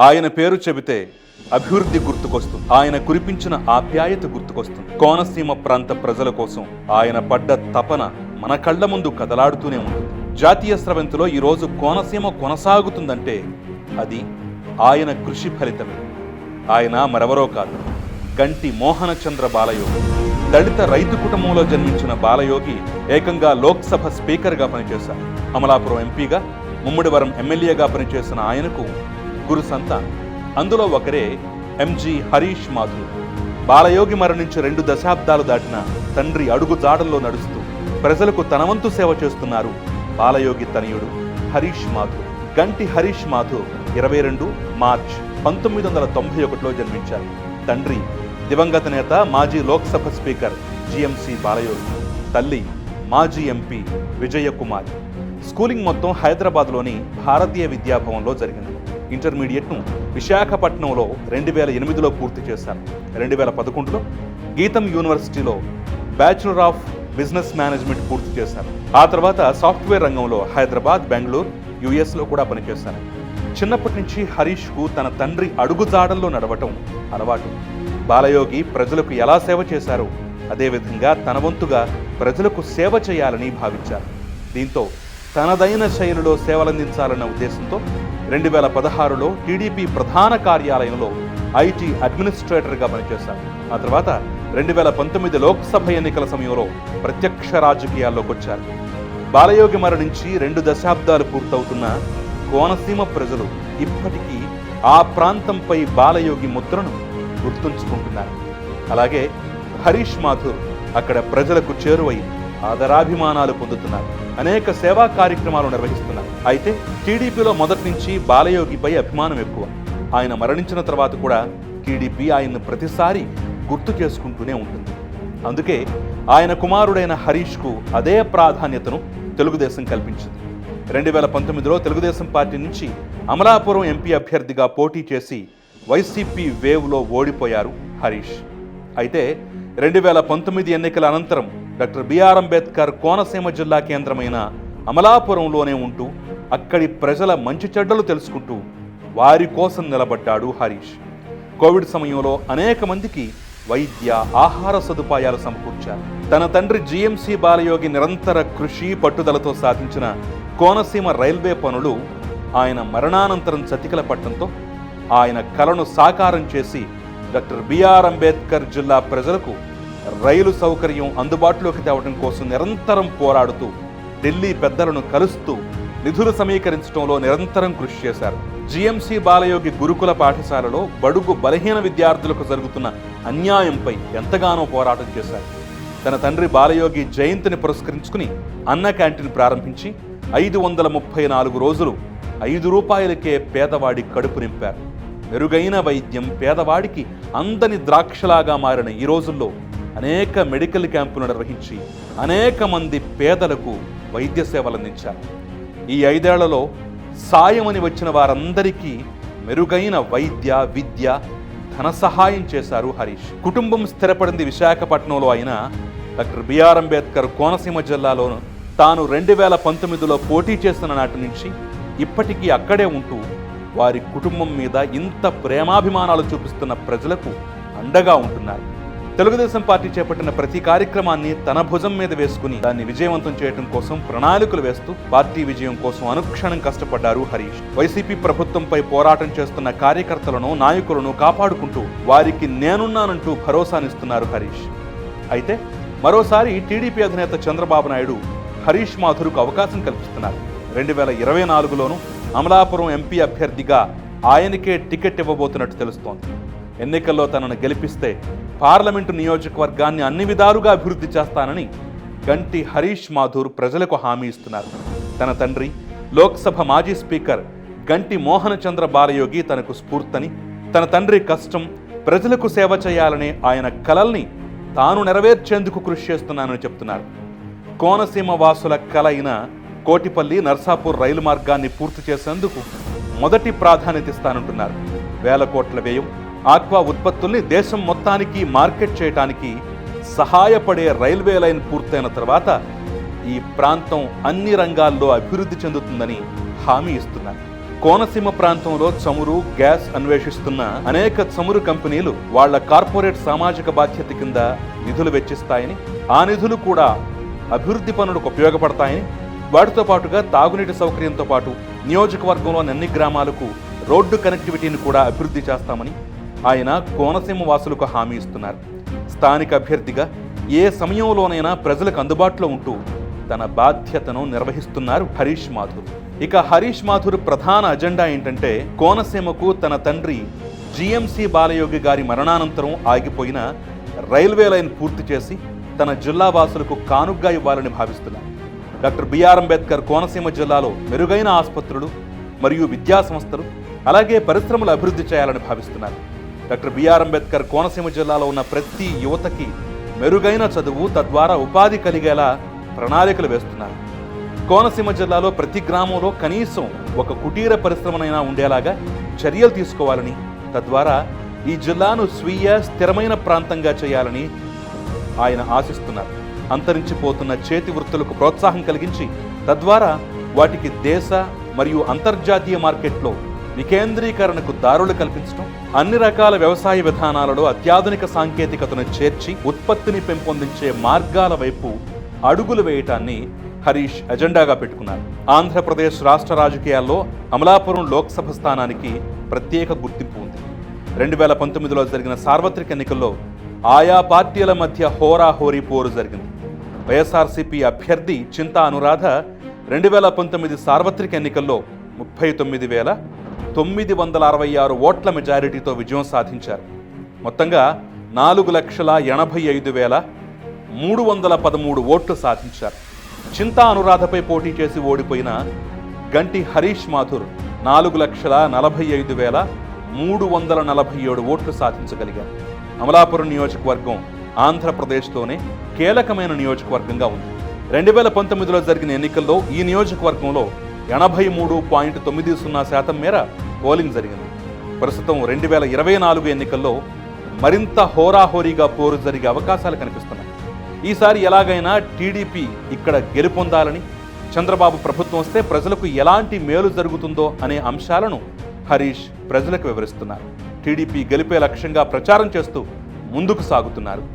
ఆయన పేరు చెబితే అభివృద్ధి గుర్తుకొస్తుంది. ఆయన కురిపించిన ఆప్యాయత గుర్తుకొస్తుంది. కోనసీమ ప్రాంత ప్రజల కోసం ఆయన పడ్డ తపన మన కళ్ళ ముందు కదలాడుతూనే ఉంది. జాతీయ స్రవంతిలో ఈరోజు కోనసీమ కొనసాగుతుందంటే అది ఆయన కృషి ఫలితమే. ఆయన మరెవరో కాదు. గంటి మోహనచంద్ర బాలయోగి. దళిత రైతు కుటుంబంలో జన్మించిన బాలయోగి ఏకంగా లోక్సభ స్పీకర్గా పనిచేశారు. అమలాపురం ఎంపీగా ముమ్మడివరం ఎమ్మెల్యేగా పనిచేసిన ఆయనకు గురు సంతానం అందులో ఒకరే ఎంజి హరీష్ మాథూర్ బాలయోగి మరణించి రెండు దశాబ్దాలు దాటిన తండ్రి అడుగు జాడల్లో నడుస్తూ ప్రజలకు తనవంతు సేవ చేస్తున్నారు బాలయోగి తనయుడు హరీష్ మాధు. గంటి హరీష్ మాధు ఇరవై రెండు మార్చ్ పంతొమ్మిది వందల తొంభై ఒకటిలో జన్మించారు. తండ్రి దివంగత నేత మాజీ లోక్సభ స్పీకర్ జిఎంసి బాలయోగి. తల్లి మాజీ ఎంపీ విజయకుమారి. స్కూలింగ్ మొత్తం హైదరాబాద్లోని భారతీయ విద్యాభవన్లో జరిగింది. ఇంటర్మీడియట్ను విశాఖపట్నంలో రెండు వేల ఎనిమిదిలో పూర్తి చేశారు. రెండు వేల పదకొండులో గీతం యూనివర్సిటీలో బ్యాచులర్ ఆఫ్ బిజినెస్ మేనేజ్మెంట్ పూర్తి చేశాను ఆ తర్వాత సాఫ్ట్వేర్ రంగంలో హైదరాబాద్ బెంగళూరు యుఎస్లో కూడా పనిచేశాను చిన్నప్పటి నుంచి హరీష్కు తన తండ్రి అడుగుజాడల్లో నడవటం అలవాటు. బాలయోగి ప్రజలకు ఎలా సేవ చేశారో అదేవిధంగా తన వంతుగా ప్రజలకు సేవ చేయాలని భావించారు. దీంతో తనదైన శైలిలో సేవలందించాలన్న ఉద్దేశంతో రెండు వేల పదహారులో టీడీపీ ప్రధాన కార్యాలయంలో ఐటీ అడ్మినిస్ట్రేటర్గా పనిచేశారు. ఆ తర్వాత రెండు వేల పంతొమ్మిది లోక్సభ ఎన్నికల సమయంలో ప్రత్యక్ష రాజకీయాల్లోకి వచ్చారు. బాలయోగి మరణించి రెండు దశాబ్దాలు పూర్తవుతున్న కోనసీమ ప్రజలు ఇప్పటికీ ఆ ప్రాంతంపై బాలయోగి ముద్రను గుర్తుంచుకుంటున్నారు. అలాగే హరీష్ మాథూర్ అక్కడ ప్రజలకు చేరువై ఆదరాభిమానాలు పొందుతున్నారు. అనేక సేవా కార్యక్రమాలు నిర్వహిస్తున్నారు. అయితే టీడీపీలో మొదటి నుంచి బాలయోగిపై అభిమానం ఎక్కువ. ఆయన మరణించిన తర్వాత కూడా టీడీపీ ఆయన్ను ప్రతిసారి గుర్తు చేసుకుంటూనే ఉంటుంది. అందుకే ఆయన కుమారుడైన హరీష్కు అదే ప్రాధాన్యతను తెలుగుదేశం కల్పించింది. రెండు వేల పంతొమ్మిదిలో తెలుగుదేశం పార్టీ నుంచి అమలాపురం ఎంపీ అభ్యర్థిగా పోటీ చేసి వైసీపీ వేవ్లో ఓడిపోయారు హరీష్. అయితే రెండు వేల పంతొమ్మిది ఎన్నికల అనంతరం డాక్టర్ బిఆర్ అంబేద్కర్ కోనసీమ జిల్లా కేంద్రమైన అమలాపురంలోనే ఉంటూ అక్కడి ప్రజల మంచి చెడ్డలు తెలుసుకుంటూ వారి కోసం నిలబడ్డాడు హరీష్. కోవిడ్ సమయంలో అనేక మందికి వైద్య ఆహార సదుపాయాలు సమకూర్చారు. తన తండ్రి జిఎంసి బాలయోగి నిరంతర కృషి పట్టుదలతో సాధించిన కోనసీమ రైల్వే పనులు ఆయన మరణానంతరం చతికిల పట్టడంతో ఆయన కలను సాకారం చేసి డాక్టర్ బిఆర్ అంబేద్కర్ జిల్లా ప్రజలకు రైలు సౌకర్యం అందుబాటులోకి తేవడం కోసం నిరంతరం పోరాడుతూ ఢిల్లీ పెద్దలను కలుస్తూ నిధులు సమీకరించడంలో నిరంతరం కృషి చేశారు. జిఎంసి బాలయోగి గురుకుల పాఠశాలలో బడుగు బలహీన విద్యార్థులకు జరుగుతున్న అన్యాయంపై ఎంతగానో పోరాటం చేశారు. తన తండ్రి బాలయోగి జయంతిని పురస్కరించుకుని అన్న క్యాంటీన్ ప్రారంభించి ఐదు వందల ముప్పై నాలుగు రోజులు ఐదు రూపాయలకే పేదవాడి కడుపు నింపారు. మెరుగైన వైద్యం పేదవాడికి అందని ద్రాక్షలాగా మారిన ఈ రోజుల్లో అనేక మెడికల్ క్యాంపులు నిర్వహించి అనేక మంది పేదలకు వైద్య సేవలు అందించారు. ఈ ఐదేళ్ళలో సాయమని వచ్చిన వారందరికీ మెరుగైన వైద్య విద్య ధన సహాయం చేశారు హరీష్. కుటుంబం స్థిరపడింది విశాఖపట్నంలో అయినా డాక్టర్ బిఆర్ అంబేద్కర్ కోనసీమ జిల్లాలోను తాను రెండు వేల పంతొమ్మిదిలో పోటీ చేసిన నాటి నుంచి ఇప్పటికీ అక్కడే ఉంటూ వారి కుటుంబం మీద ఇంత ప్రేమాభిమానాలు చూపిస్తున్న ప్రజలకు అండగా ఉంటున్నారు. తెలుగుదేశం పార్టీ చేపట్టిన ప్రతి కార్యక్రమాన్ని తన భుజం మీద వేసుకుని దాన్ని విజయవంతం చేయడం కోసం ప్రణాళికలు వేస్తూ పార్టీ విజయం కోసం అనుక్షణం కష్టపడ్డారు హరీష్. వైసీపీ ప్రభుత్వంపై పోరాటం చేస్తున్న కార్యకర్తలను నాయకులను కాపాడుకుంటూ వారికి నేనున్నానంటూ భరోసానిస్తున్నారు హరీష్. అయితే మరోసారి టీడీపీ అధినేత చంద్రబాబు నాయుడు హరీష్ మాథుర్కు అవకాశం కల్పిస్తున్నారు. రెండు వేల ఇరవై నాలుగులోనూ అమలాపురం ఎంపీ అభ్యర్థిగా ఆయనకే టికెట్ ఇవ్వబోతున్నట్టు తెలుస్తోంది. ఎన్నికల్లో తనను గెలిపిస్తే పార్లమెంటు నియోజకవర్గాన్ని అన్ని విధాలుగా అభివృద్ధి చేస్తానని గంటి హరీష్ మాధూర్ ప్రజలకు హామీ ఇస్తున్నారు. తన తండ్రి లోక్సభ మాజీ స్పీకర్ గంటి మోహనచంద్ర బాలయోగి తనకు స్ఫూర్తని తన తండ్రి కష్టం ప్రజలకు సేవ చేయాలనే ఆయన కలల్ని తాను నెరవేర్చేందుకు కృషి చేస్తున్నానని చెప్తున్నారు. కోనసీమ వాసుల కల అయిన కోటిపల్లి నర్సాపూర్ రైలు మార్గాన్ని పూర్తి చేసేందుకు మొదటి ప్రాధాన్యత ఇస్తానంటున్నారు. వేల కోట్ల వ్యయం ఆక్వా ఉత్పత్తుల్ని దేశం మొత్తానికి మార్కెట్ చేయడానికి సహాయపడే రైల్వే లైన్ పూర్తయిన తర్వాత ఈ ప్రాంతం అన్ని రంగాల్లో అభివృద్ధి చెందుతుందని హామీ ఇస్తున్నారు. కోనసీమ ప్రాంతంలో చమురు గ్యాస్ అన్వేషిస్తున్న అనేక చమురు కంపెనీలు వాళ్ళ కార్పొరేట్ సామాజిక బాధ్యత కింద నిధులు వెచ్చిస్తాయని ఆ నిధులు కూడా అభివృద్ధి పనులకు ఉపయోగపడతాయని వాటితో పాటుగా తాగునీటి సౌకర్యంతో పాటు నియోజకవర్గంలోని అన్ని గ్రామాలకు రోడ్డు కనెక్టివిటీని కూడా అభివృద్ధి చేస్తామని ఆయన కోనసీమ వాసులకు హామీ ఇస్తున్నారు. స్థానిక అభ్యర్థిగా ఏ సమయంలోనైనా ప్రజలకు అందుబాటులో ఉంటూ తన బాధ్యతను నిర్వహిస్తున్నారు హరీష్ మాథుర్ ఇక హరీష్ మాథుర్ ప్రధాన అజెండా ఏంటంటే కోనసీమకు తన తండ్రి జిఎంసి బాలయోగి గారి మరణానంతరం ఆగిపోయిన రైల్వే లైన్ పూర్తి చేసి తన జిల్లా వాసులకు కానుగ్గా ఇవ్వాలని భావిస్తున్నారు. డాక్టర్ బిఆర్ అంబేద్కర్ కోనసీమ జిల్లాలో మెరుగైన ఆసుపత్రులు మరియు విద్యా సంస్థలు అలాగే పరిశ్రమలు అభివృద్ధి చేయాలని భావిస్తున్నారు. డాక్టర్ బిఆర్ అంబేద్కర్ కోనసీమ జిల్లాలో ఉన్న ప్రతి యువతకి మెరుగైన చదువు తద్వారా ఉపాధి కలిగేలా ప్రణాళికలు వేస్తున్నారు. కోనసీమ జిల్లాలో ప్రతి గ్రామంలో కనీసం ఒక కుటీర పరిశ్రమనైనా ఉండేలాగా చర్యలు తీసుకోవాలని తద్వారా ఈ జిల్లాను స్వీయ స్థిరమైన ప్రాంతంగా చేయాలని ఆయన ఆశిస్తున్నారు. అంతరించిపోతున్న చేతి వృత్తులకు ప్రోత్సాహం కలిగించి తద్వారా వాటికి దేశ మరియు అంతర్జాతీయ మార్కెట్లో వికేంద్రీకరణకు దారులు కల్పించడం అన్ని రకాల వ్యవసాయ విధానాలలో అత్యాధునిక సాంకేతికతను చేర్చి ఉత్పత్తిని పెంపొందించే మార్గాల వైపు అడుగులు వేయటాన్ని హరీష్ ఎజెండాగా పెట్టుకున్నారు. ఆంధ్రప్రదేశ్ రాష్ట్ర రాజకీయాల్లో అమలాపురం లోక్సభ స్థానానికి ప్రత్యేక గుర్తింపు ఉంది. రెండు వేల పంతొమ్మిదిలో జరిగిన సార్వత్రిక ఎన్నికల్లో ఆయా పార్టీల మధ్య హోరాహోరీ పోరు జరిగింది. వైఎస్ఆర్సీపీ అభ్యర్థి చింతా అనురాధ రెండు వేల పంతొమ్మిది సార్వత్రిక ఎన్నికల్లో ముప్పై తొమ్మిది వేల తొమ్మిది వందల అరవై ఆరు ఓట్ల మెజారిటీతో విజయం సాధించారు. మొత్తంగా నాలుగు లక్షల ఎనభై ఐదు వేల మూడు వందల పదమూడు ఓట్లు సాధించారు. చింతా అనురాధపై పోటీ చేసి ఓడిపోయిన గంటి హరీష్ మాథుర్ నాలుగు లక్షల నలభై ఐదు వేల మూడు వందల నలభై ఏడు ఓట్లు సాధించగలిగారు. అమలాపురం నియోజకవర్గం ఆంధ్రప్రదేశ్లోనే కీలకమైన నియోజకవర్గంగా ఉంది. రెండు వేల పంతొమ్మిదిలో జరిగిన ఎన్నికల్లో ఈ నియోజకవర్గంలో ఎనభై మూడు పాయింట్ తొమ్మిది సున్నా శాతం మేర పోలింగ్ జరిగింది. ప్రస్తుతం రెండు వేల ఇరవై నాలుగు ఎన్నికల్లో మరింత హోరాహోరీగా పోరు జరిగే అవకాశాలు కనిపిస్తున్నాయి. ఈసారి ఎలాగైనా టీడీపీ ఇక్కడ గెలుపొందాలని చంద్రబాబు ప్రభుత్వం వస్తే ప్రజలకు ఎలాంటి మేలు జరుగుతుందో అనే అంశాలను హరీష్ ప్రజలకు వివరిస్తున్నారు. టీడీపీ గెలిపే లక్ష్యంగా ప్రచారం చేస్తూ ముందుకు సాగుతున్నారు.